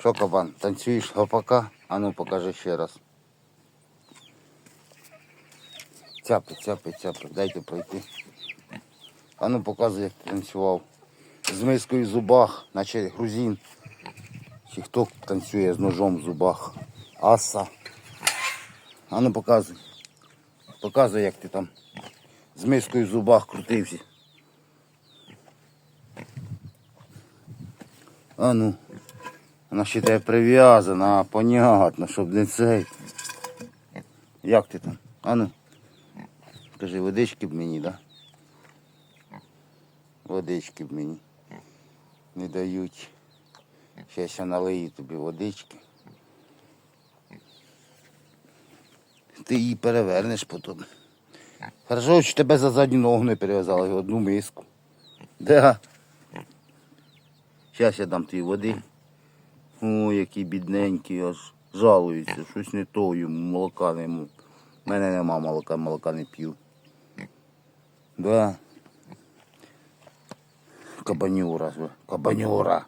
Що, кабан, танцюєш гопака? А ну покажи ще раз. Цяпи, цяпи, цяпи, дайте пройти. А ну показуй, як танцював. З мискою в зубах, наче грузин. Чи хто танцює з ножом в зубах. Аса. А ну показуй. Показуй, як ти там з мискою в зубах крутився. А ну. Вона ще тебе прив'язана, а, понятно, щоб не цей. Як ти там? А ну. Скажи, водички б мені, да? Водички б мені. Не дають. Щас я налию тобі водички. Ти її перевернеш потім. Хорошо, що тебе за задню ногу не перев'язали, одну миску. Да. Зараз я дам тобі води. О, який бідненький, аж жалується, щось не то йому, молока нему. У мене нема молока, молока не п'ю. Да. Кабанюра, кабанюра.